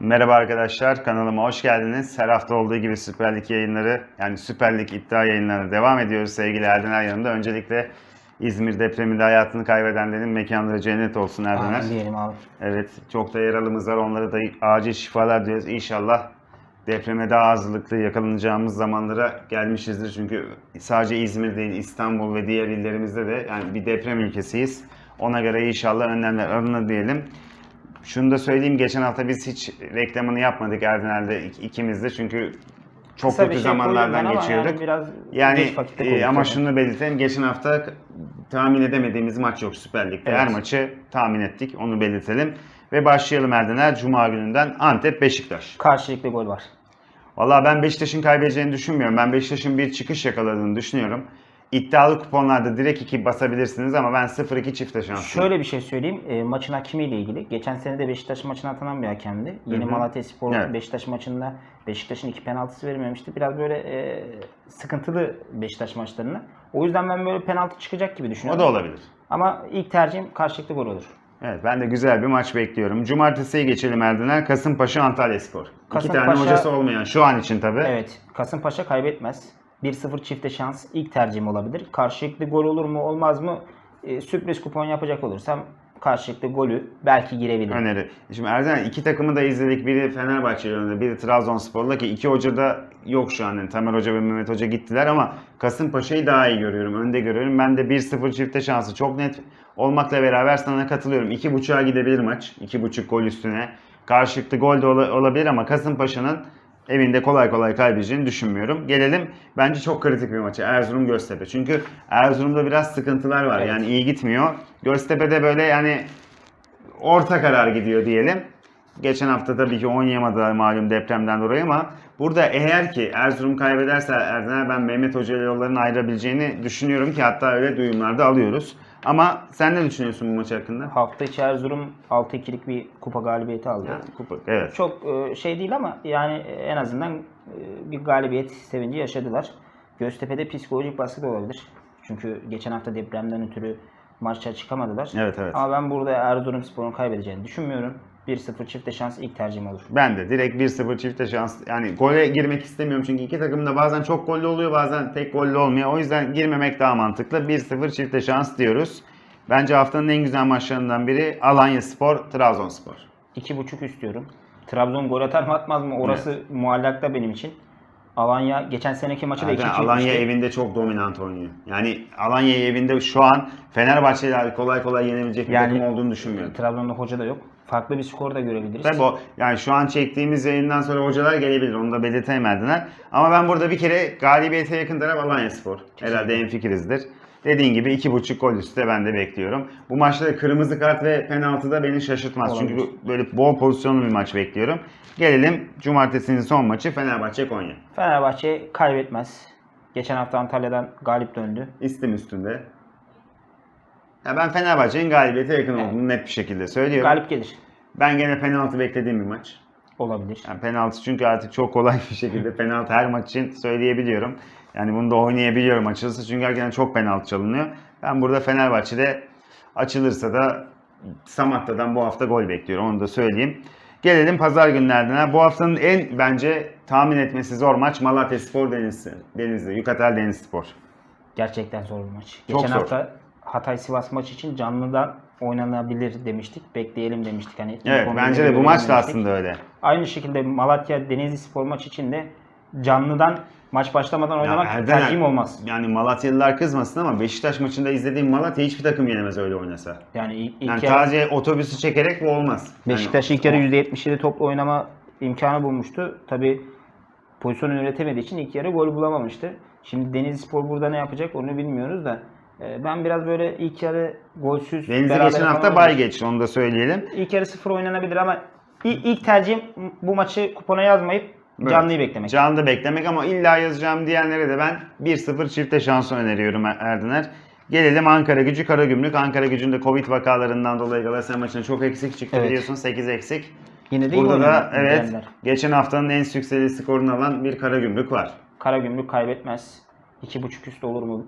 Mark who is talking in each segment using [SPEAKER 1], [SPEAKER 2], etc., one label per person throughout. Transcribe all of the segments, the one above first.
[SPEAKER 1] Merhaba arkadaşlar, kanalıma hoş geldiniz. Her hafta olduğu gibi Süper Lig yayınları, yani Süper Lig iddia yayınlarına devam ediyoruz sevgili Erdener yanımda. Öncelikle İzmir depreminde hayatını kaybedenlerin mekanları cennet olsun Erdener.
[SPEAKER 2] Amin diyelim abi.
[SPEAKER 1] Evet, çok da yaralımız var. Onlara da acil şifalar diyoruz. İnşallah depreme daha hazırlıklı yakalanacağımız zamanlara gelmişizdir. Çünkü sadece İzmir değil, İstanbul ve diğer illerimizde de yani bir deprem ülkesiyiz. Ona göre inşallah önlemler alınır diyelim. Şunu da söyleyeyim, geçen hafta biz hiç reklamını yapmadık Erdener'de ik- ikimiz de çünkü çok
[SPEAKER 2] Kısa bir
[SPEAKER 1] kötü
[SPEAKER 2] şey koydum
[SPEAKER 1] zamanlardan
[SPEAKER 2] ben ama
[SPEAKER 1] geçiyorduk.
[SPEAKER 2] Yani biraz geç vakitte
[SPEAKER 1] e,
[SPEAKER 2] koyduk
[SPEAKER 1] ama
[SPEAKER 2] tabii.
[SPEAKER 1] şunu belirtelim. Geçen hafta tahmin edemediğimiz maç yok Süper Lig'de.
[SPEAKER 2] Evet.
[SPEAKER 1] Her maçı tahmin ettik. Onu belirtelim. Ve başlayalım Erdener. Cuma gününden Antep Beşiktaş.
[SPEAKER 2] Karşılıklı gol var.
[SPEAKER 1] Vallahi ben Beşiktaş'ın kaybedeceğini düşünmüyorum. Ben Beşiktaş'ın bir çıkış yakaladığını düşünüyorum. İddialı kuponlarda direkt 2 basabilirsiniz ama ben 0-2 çifte şanslıyım.
[SPEAKER 2] Şöyle bir şey söyleyeyim. E, maçın hakimiyle ilgili. Geçen sene de Beşiktaş maçına atanan bir hakemdi. Yeni
[SPEAKER 1] Hı hı.
[SPEAKER 2] Malatya Spor
[SPEAKER 1] Evet.
[SPEAKER 2] Beşiktaş maçında Beşiktaş'ın iki penaltısı verilmemişti. Biraz böyle e, sıkıntılı Beşiktaş maçlarına. O yüzden ben böyle penaltı çıkacak gibi
[SPEAKER 1] O
[SPEAKER 2] düşünüyorum.
[SPEAKER 1] da olabilir.
[SPEAKER 2] Ama ilk tercihim karşılıklı gol olur.
[SPEAKER 1] Evet ben de güzel bir maç bekliyorum. Cumartesiye geçelim Erdener. Kasımpaşa Antalya Spor. İki tane
[SPEAKER 2] Kasımpaşa-
[SPEAKER 1] hocası olmayan şu an için tabii.
[SPEAKER 2] Evet. Kasımpaşa kaybetmez. 1-0 çifte şans ilk tercihim olabilir. Karşılıklı gol olur mu olmaz mı? E, sürpriz kupon yapacak olursam karşılıklı golü belki girebilir.
[SPEAKER 1] öneri. Şimdi Erden iki takımı da izledik. Biri Fenerbahçe yönünde, biri Trabzonspor'la ki iki hoca da yok şu an. Yani Tamer Hoca ve Mehmet Hoca gittiler ama Kasımpaşa'yı daha iyi görüyorum. Önde görüyorum. Ben de 1-0 çifte şansı çok net olmakla beraber sana katılıyorum. 2.5'a gidebilir maç. 2.5 gol üstüne. Karşılıklı gol de ola- olabilir ama Kasımpaşa'nın evinde kolay kolay kaybedeceğini düşünmüyorum. Gelelim bence çok kritik bir maça. Erzurum Göztepe. Çünkü Erzurum'da biraz sıkıntılar var.
[SPEAKER 2] Evet.
[SPEAKER 1] Yani iyi gitmiyor. Göztepe'de böyle yani orta karar gidiyor diyelim. Geçen hafta tabii ki oynayamadılar malum depremden dolayı ama burada eğer ki Erzurum kaybederse Erdener ben Mehmet Hoca ile yolların ayrılabileceğini düşünüyorum ki hatta öyle duyumlar da alıyoruz. Ama sen ne düşünüyorsun bu maç hakkında?
[SPEAKER 2] Hafta içi Erzurum 6-2'lik bir kupa galibiyeti aldı.
[SPEAKER 1] Yani kupa, evet.
[SPEAKER 2] Çok e, şey değil ama yani en azından e, bir galibiyet sevinci yaşadılar. Göztepe'de psikolojik baskı da olabilir. Çünkü geçen hafta depremden ötürü maçça çıkamadılar.
[SPEAKER 1] Evet evet.
[SPEAKER 2] Ama ben burada Erzurumspor'un kaybedeceğini düşünmüyorum. 1-0 çifte şans ilk tercihim olur.
[SPEAKER 1] Ben de direkt 1-0 çifte şans yani gole girmek istemiyorum çünkü iki takım da bazen çok gollü oluyor bazen tek gollü olmuyor. O yüzden girmemek daha mantıklı. 1-0 çifte şans diyoruz. Bence haftanın en güzel maçlarından biri Alanya Spor, Trabzonspor.
[SPEAKER 2] 2.5 istiyorum. Trabzon gol atar mı atmaz mı? Orası muallakta benim için. Alanya geçen seneki maçı da 2-2
[SPEAKER 1] Zaten Alanya
[SPEAKER 2] bitmişti.
[SPEAKER 1] evinde çok dominant oynuyor. Yani Alanya evinde şu an Fenerbahçe'yle kolay kolay yenebilecek bir
[SPEAKER 2] Yani-
[SPEAKER 1] takım olduğunu düşünmüyorum.
[SPEAKER 2] Trabzon'da hoca da yok. Farklı bir skor da görebiliriz.
[SPEAKER 1] Tabii o yani şu an çektiğimiz yayından sonra hocalar gelebilir. Onu da belirtemediler. Ama ben burada bir kere galibiyete yakın taraf Alanya Spor. Herhalde en fikirizdir. Dediğin gibi iki buçuk gol üstü de ben de bekliyorum. Bu maçta da kırmızı kart ve penaltı da beni şaşırtmaz. Çünkü
[SPEAKER 2] Olabilir.
[SPEAKER 1] bu- böyle bol pozisyonlu bir maç bekliyorum. Gelelim cumartesinin son maçı Fenerbahçe Konya.
[SPEAKER 2] Fenerbahçe kaybetmez. Geçen hafta Antalya'dan galip döndü.
[SPEAKER 1] İstim üstünde. Ya ben Fenerbahçe'nin galibiyete yakın olduğunu net bir şekilde söylüyorum.
[SPEAKER 2] Galip gelir.
[SPEAKER 1] Ben gene penaltı beklediğim bir maç.
[SPEAKER 2] Olabilir.
[SPEAKER 1] Yani penaltı çünkü artık çok kolay bir şekilde penaltı her maç için söyleyebiliyorum. Yani bunu da oynayabiliyorum açılırsa çünkü hakikaten çok penaltı çalınıyor. Ben burada Fenerbahçe'de açılırsa da Samatta'dan bu hafta gol bekliyorum onu da söyleyeyim. Gelelim pazar günlerden. Bu haftanın en bence tahmin etmesi zor maç Malatya Spor Denizli. Denizli, Yukatel Denizspor.
[SPEAKER 2] Gerçekten zor bir maç.
[SPEAKER 1] Çok
[SPEAKER 2] Geçen
[SPEAKER 1] zor.
[SPEAKER 2] hafta Hatay Sivas maç için canlıdan oynanabilir demiştik. Bekleyelim demiştik. Hani
[SPEAKER 1] Evet
[SPEAKER 2] 11'de
[SPEAKER 1] bence de bu maç da
[SPEAKER 2] demiştik.
[SPEAKER 1] aslında öyle.
[SPEAKER 2] Aynı şekilde Malatya Denizli Spor maç için de canlıdan maç başlamadan oynamak tercihim olmaz.
[SPEAKER 1] Yani Malatyalılar kızmasın ama Beşiktaş maçında izlediğim Malatya hiçbir takım yenemez öyle oynasa.
[SPEAKER 2] Yani ilk,
[SPEAKER 1] Yani
[SPEAKER 2] yarı
[SPEAKER 1] sadece otobüsü çekerek bu olmaz.
[SPEAKER 2] Beşiktaş ilk yarı %77 topla oynama imkanı bulmuştu. Tabi pozisyon üretemediği için ilk yarı gol bulamamıştı. Şimdi Denizli Spor burada ne yapacak onu bilmiyoruz da ben biraz böyle ilk yarı golsüz
[SPEAKER 1] Denizli geçen hafta bay geçti onu da söyleyelim.
[SPEAKER 2] İlk yarı sıfır oynanabilir ama ilk, ilk tercihim bu maçı kupona yazmayıp
[SPEAKER 1] Evet.
[SPEAKER 2] canlıyı beklemek.
[SPEAKER 1] Canlı beklemek ama illa yazacağım diyenlere de ben 1-0 çifte şansı öneriyorum Er- Erdener. Gelelim Ankara gücü Karagümrük. Ankara gücünde Covid vakalarından dolayı Galatasaray maçına çok eksik çıktı
[SPEAKER 2] Evet.
[SPEAKER 1] biliyorsun 8 eksik.
[SPEAKER 2] Yine de
[SPEAKER 1] Burada da evet
[SPEAKER 2] diyenler.
[SPEAKER 1] geçen haftanın en sükseli skorunu alan bir Karagümrük var.
[SPEAKER 2] Karagümrük kaybetmez. 2.5 üst olur mu?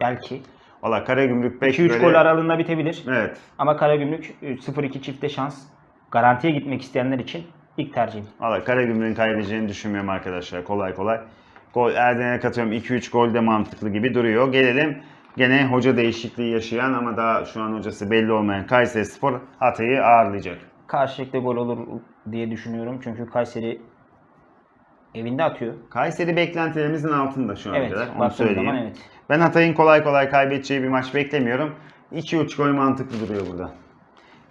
[SPEAKER 2] Belki.
[SPEAKER 1] Valla Karagümrük pek
[SPEAKER 2] 2-3
[SPEAKER 1] böyle...
[SPEAKER 2] gol aralığında bitebilir.
[SPEAKER 1] Evet.
[SPEAKER 2] Ama Karagümrük e, 0-2 çifte şans. Garantiye gitmek isteyenler için ilk tercihim.
[SPEAKER 1] Valla Karagümrük'ün kaybedeceğini düşünmüyorum arkadaşlar kolay kolay. Gol Erden'e katıyorum 2-3 gol de mantıklı gibi duruyor. Gelelim gene hoca değişikliği yaşayan ama daha şu an hocası belli olmayan Kayseri Spor Hatay'ı ağırlayacak.
[SPEAKER 2] Karşılıklı gol olur diye düşünüyorum. Çünkü Kayseri evinde atıyor.
[SPEAKER 1] Kayseri beklentilerimizin altında şu ana
[SPEAKER 2] Evet,
[SPEAKER 1] kadar. Onu söyleyeyim.
[SPEAKER 2] zaman evet.
[SPEAKER 1] Ben Hatay'ın kolay kolay kaybedeceği bir maç beklemiyorum. 2-3 gol mantıklı duruyor burada.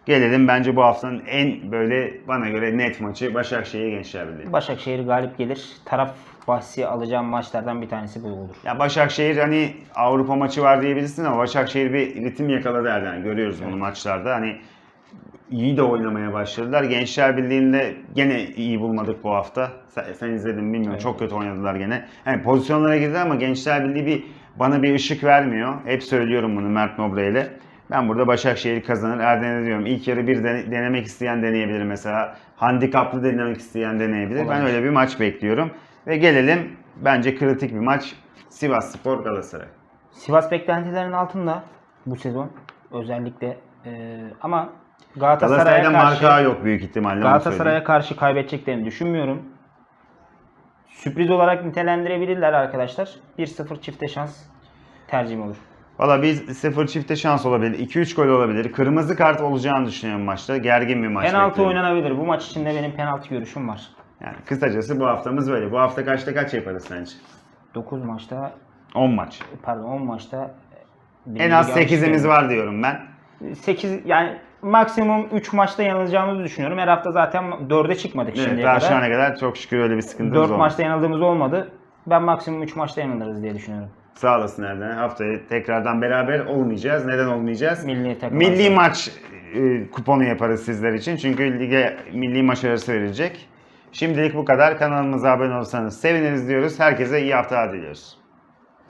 [SPEAKER 1] Gelelim bence bu haftanın en böyle bana göre net maçı Başakşehir Gençler Birliği.
[SPEAKER 2] Başakşehir galip gelir. Taraf bahsi alacağım maçlardan bir tanesi bu olur.
[SPEAKER 1] Ya Başakşehir hani Avrupa maçı var diyebilirsin ama Başakşehir bir ritim yakaladı Erden. Görüyoruz bunu maçlarda. Hani iyi de oynamaya başladılar. Gençler Birliği'nde gene iyi bulmadık bu hafta. Sen, sen izledin mi bilmiyorum.
[SPEAKER 2] Evet.
[SPEAKER 1] Çok kötü oynadılar gene. Yani pozisyonlara girdi ama Gençler Birliği bir bana bir ışık vermiyor. Hep söylüyorum bunu Mert Nobre ile. Ben burada Başakşehir kazanır. Erden'e diyorum ilk yarı bir dene- denemek isteyen deneyebilir mesela. Handikaplı denemek isteyen deneyebilir. Ben
[SPEAKER 2] Olabilir.
[SPEAKER 1] öyle bir maç bekliyorum. Ve gelelim bence kritik bir maç. Sivas Spor Galatasaray.
[SPEAKER 2] Sivas beklentilerin altında bu sezon özellikle Ee, ama Galatasaray'a
[SPEAKER 1] Galatasaray'da
[SPEAKER 2] karşı
[SPEAKER 1] marka yok büyük ihtimalle. onu söyleyeyim.
[SPEAKER 2] Galatasaray'a karşı kaybedeceklerini düşünmüyorum. Sürpriz olarak nitelendirebilirler arkadaşlar. 1-0 çifte şans tercihim olur.
[SPEAKER 1] Valla biz 0 çifte şans olabilir. 2-3 gol olabilir. Kırmızı kart olacağını düşünüyorum maçta. Gergin bir maç.
[SPEAKER 2] Penaltı
[SPEAKER 1] bekliyorum.
[SPEAKER 2] oynanabilir. Bu maç içinde benim penaltı görüşüm var.
[SPEAKER 1] Yani kısacası bu haftamız böyle. Bu hafta kaçta kaç yaparız sence?
[SPEAKER 2] 9 maçta
[SPEAKER 1] 10 maç.
[SPEAKER 2] pardon 10 maçta
[SPEAKER 1] En az 8'imiz var diyorum ben.
[SPEAKER 2] 8 yani maksimum 3 maçta yanılacağımızı düşünüyorum. Her hafta zaten 4'e çıkmadık
[SPEAKER 1] Evet,
[SPEAKER 2] şimdiye
[SPEAKER 1] daha
[SPEAKER 2] kadar.
[SPEAKER 1] şu ana kadar çok şükür öyle bir sıkıntımız
[SPEAKER 2] 4
[SPEAKER 1] olmadı.
[SPEAKER 2] maçta yanıldığımız olmadı. Ben maksimum 3 maçta yanılırız diye düşünüyorum.
[SPEAKER 1] Sağ olasın Erden. Haftaya tekrardan beraber olmayacağız. Neden olmayacağız?
[SPEAKER 2] Milli takım
[SPEAKER 1] Milli maç e, kuponu yaparız sizler için. Çünkü lige milli maç arası verilecek. Şimdilik bu kadar. Kanalımıza abone olursanız seviniriz diyoruz. Herkese iyi haftalar diliyoruz.